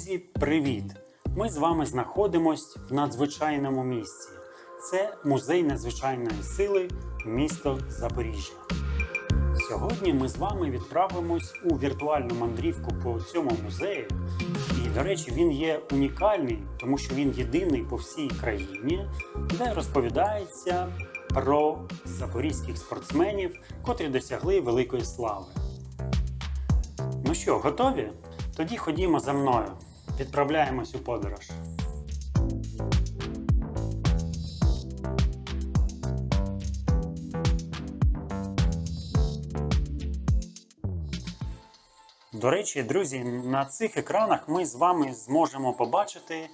Друзі, привіт! Ми з вами знаходимось в надзвичайному місці. Це музей надзвичайної сили, місто Запоріжжя. Сьогодні ми з вами відправимось у віртуальну мандрівку по цьому музею. І, до речі, він є унікальний, тому що він єдиний по всій країні, де розповідається про запорізьких спортсменів, котрі досягли великої слави. Ну що, готові? Тоді ходімо за мною. Відправляємось у подорож. До речі, друзі, на цих екранах ми з вами зможемо побачити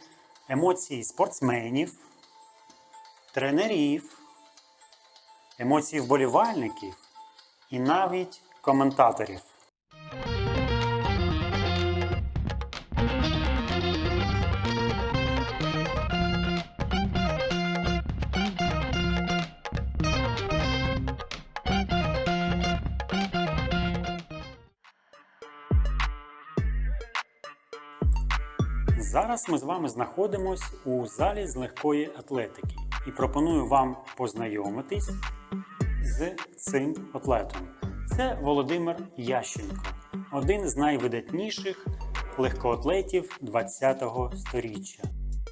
емоції спортсменів, тренерів, емоції вболівальників і навіть коментаторів. Зараз ми з вами знаходимось у залі з легкої атлетики і пропоную вам познайомитись з цим атлетом. Це Володимир Ященко, один з найвидатніших легкоатлетів ХХ століття.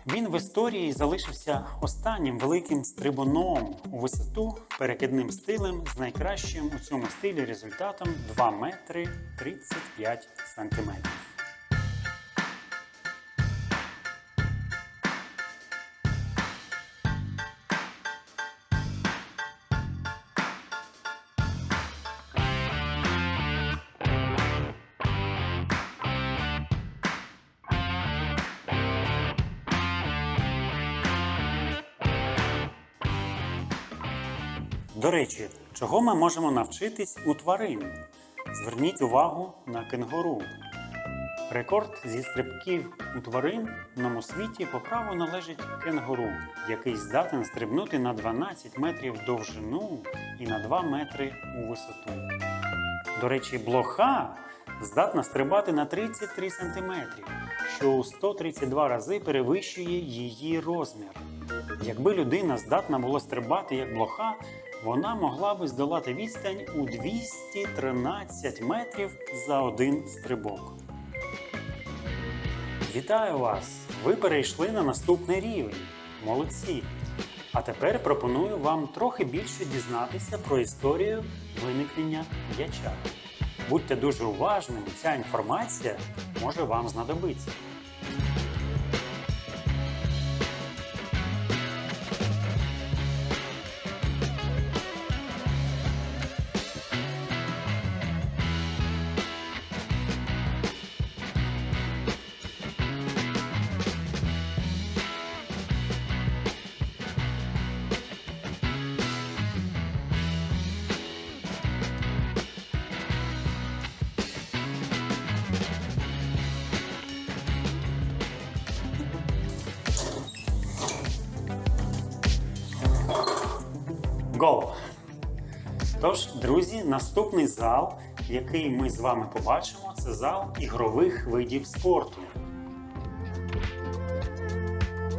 Він в історії залишився останнім великим стрибуном у висоту перекидним стилем з найкращим у цьому стилі результатом 2 метри 35 сантиметрів. До речі, чого ми можемо навчитись у тварин? Зверніть увагу на кенгуру. Рекорд зі стрибків у тваринному світі по праву належить кенгуру, який здатен стрибнути на 12 метрів довжину і на 2 метри у висоту. До речі, блоха здатна стрибати на 33 см, що у 132 рази перевищує її розмір. Якби людина здатна була стрибати як блоха, вона могла би здолати відстань у 213 метрів за один стрибок. Вітаю вас! Ви перейшли на наступний рівень. Молодці! А тепер пропоную вам трохи більше дізнатися про історію виникнення м'яча. Будьте дуже уважними, ця інформація може вам знадобитися. Go! Тож, друзі, наступний зал, який ми з вами побачимо, це зал ігрових видів спорту.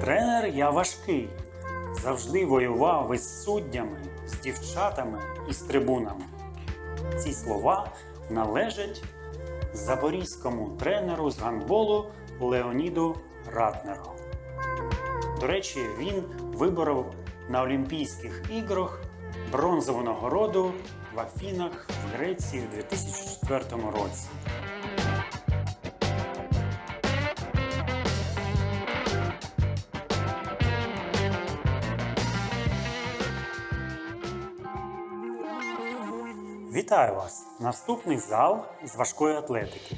Тренер я важкий. Завжди воював із суддями, з дівчатами і з трибунами. Ці слова належать запорізькому тренеру з гандболу Леоніду Ратнеру. До речі, він виборов на Олімпійських іграх бронзову нагороду в Афінах в Греції у 2004 році. Вітаю вас! Наступний зал з важкої атлетики.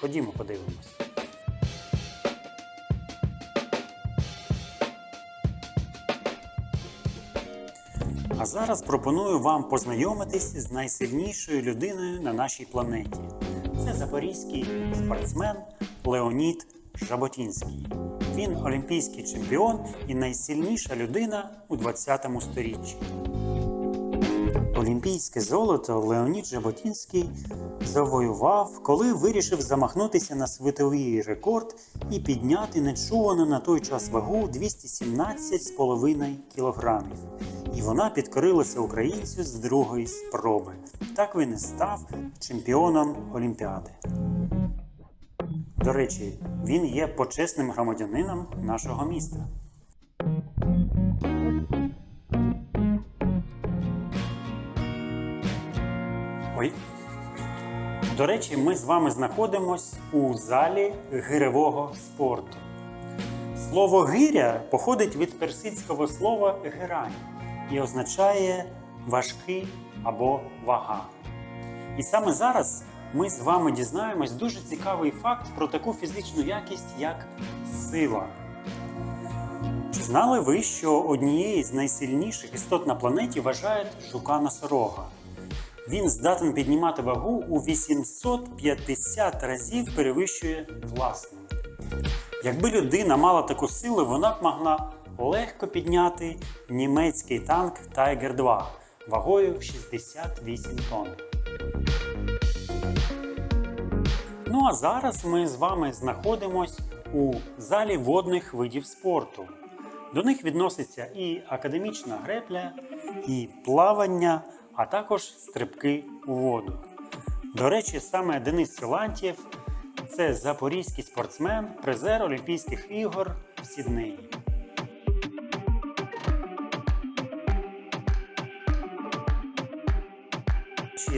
Ходімо, подивимось. Зараз пропоную вам познайомитись з найсильнішою людиною на нашій планеті. Це запорізький спортсмен Леонід Жаботінський. Він олімпійський чемпіон і найсильніша людина у 20 сторіччі. Олімпійське золото Леонід Жаботінський завоював, коли вирішив замахнутися на світовий рекорд і підняти нечувану на той час вагу 217,5 кг. І вона підкорилася українцю з другої спроби. Так він і став чемпіоном Олімпіади. До речі, він є почесним громадянином нашого міста. До речі, ми з вами знаходимось у залі гиревого спорту. Слово гиря походить від персидського слова герань і означає важкий або вага. І саме зараз ми з вами дізнаємось дуже цікавий факт про таку фізичну якість, як сила. Чи знали ви, що однією з найсильніших істот на планеті вважають жука носорога? Він здатен піднімати вагу у 850 разів перевищує власну. Якби людина мала таку силу, вона б могла легко підняти німецький танк Tiger 2 вагою в 68 тонн. Ну а зараз ми з вами знаходимось у залі водних видів спорту. До них відноситься і академічна гребля, і плавання, а також стрибки у воду. До речі, саме Денис Силантьєв це запорізький спортсмен, призер Олімпійських ігор в Сіднеї.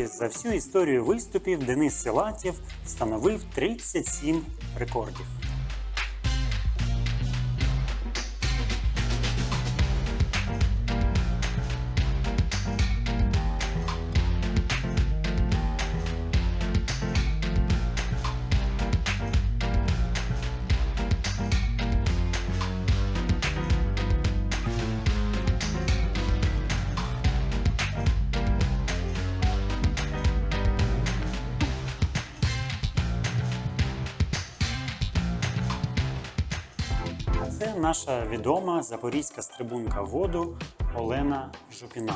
За всю історію виступів Денис Силантьєв встановив 37 рекордів. Це наша відома запорізька стрибунка воду Олена Жупіна.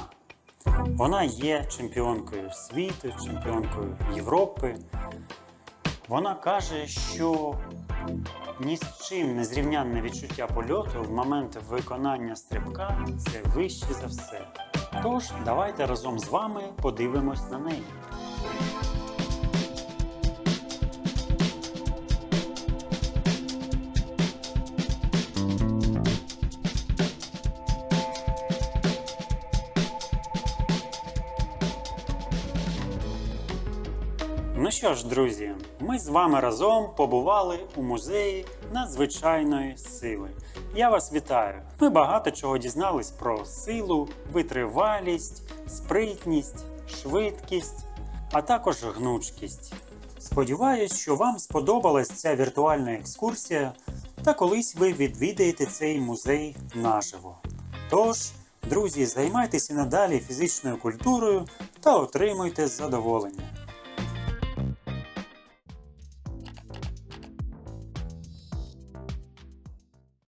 Вона є чемпіонкою світу, чемпіонкою Європи. Вона каже, що ні з чим не зрівнянне відчуття польоту в момент виконання стрибка це вище за все. Тож, давайте разом з вами подивимось на неї. Ну що ж, друзі, ми з вами разом побували у музеї надзвичайної сили. Я вас вітаю! Ми багато чого дізнались про силу, витривалість, спритність, швидкість, а також гнучкість. Сподіваюсь, що вам сподобалась ця віртуальна екскурсія, та колись ви відвідаєте цей музей наживо. Тож, друзі, займайтеся надалі фізичною культурою та отримуйте задоволення.